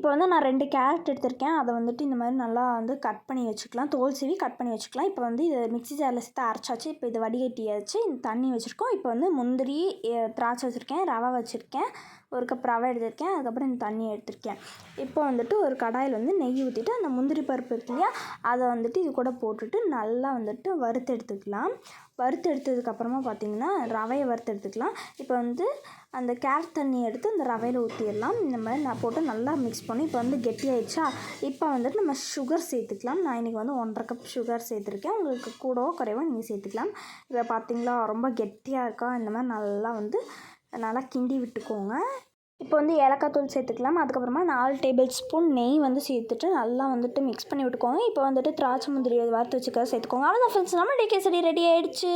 இப்போ வந்து நான் ரெண்டு கேரட் எடுத்திருக்கேன். அதை வந்துட்டு இந்த மாதிரி நல்லா வந்து கட் பண்ணி வச்சுக்கலாம். தோல் சீவி கட் பண்ணி வச்சுக்கலாம். இப்போ வந்து இது மிக்ஸி ஜாரில் சேர்த்து அரைச்சாச்சு. இப்போ இது வடிகட்டியாச்சு. இந்த தண்ணி வச்சுருக்கோம். இப்போ வந்து முந்திரி திராட்சை வச்சுருக்கேன். ரவை வச்சுருக்கேன். ஒரு கப் ரவை எடுத்திருக்கேன். அதுக்கப்புறம் இந்த தண்ணி எடுத்திருக்கேன். இப்போ வந்துட்டு ஒரு கடாயில் வந்து நெய் ஊற்றிட்டு அந்த முந்திரி பருப்பு இருக்கு இல்லையா அதை வந்துட்டு இது கூட போட்டுட்டு நல்லா வந்துட்டு வறுத்து எடுத்துக்கலாம். வறுத்து எடுத்ததுக்கப்புறமா பார்த்தீங்கன்னா ரவையை வறுத்து எடுத்துக்கலாம். இப்போ வந்து அந்த கேரட் தண்ணி எடுத்து அந்த ரவையில் ஊற்றிடலாம் இந்த மாதிரி நான் போட்டு நல்லா மிக்ஸ் பண்ணி இப்போ வந்து கெட்டியாயிடுச்சா? இப்போ வந்துட்டு நம்ம சுகர் சேர்த்துக்கலாம். நான் இன்றைக்கி வந்து ஒன்றரை கப் சுகர் சேர்த்துருக்கேன். உங்களுக்கு கூடவோ குறைவோ நீங்கள் சேர்த்துக்கலாம். இதை பார்த்தீங்களா ரொம்ப கெட்டியாக இருக்கா? இந்த மாதிரி நல்லா வந்து நல்லா கிண்டி விட்டுக்கோங்க. இப்போ வந்து ஏலக்காய் தூள் சேர்த்துக்கலாம். அதுக்கப்புறமா நாலு டேபிள் ஸ்பூன் நெய் வந்து சேர்த்துட்டு நல்லா வந்துட்டு மிக்ஸ் பண்ணி விட்டுக்கோங்க. இப்போ வந்துட்டு திராட்சை முந்திரி வறுத்து வச்சுக்க சேர்த்துக்கோங்க. அவ்வளோதான் ஃப்ரெண்ட்ஸ் நம்ம டேகேசரி ரெடி ஆகிடுச்சு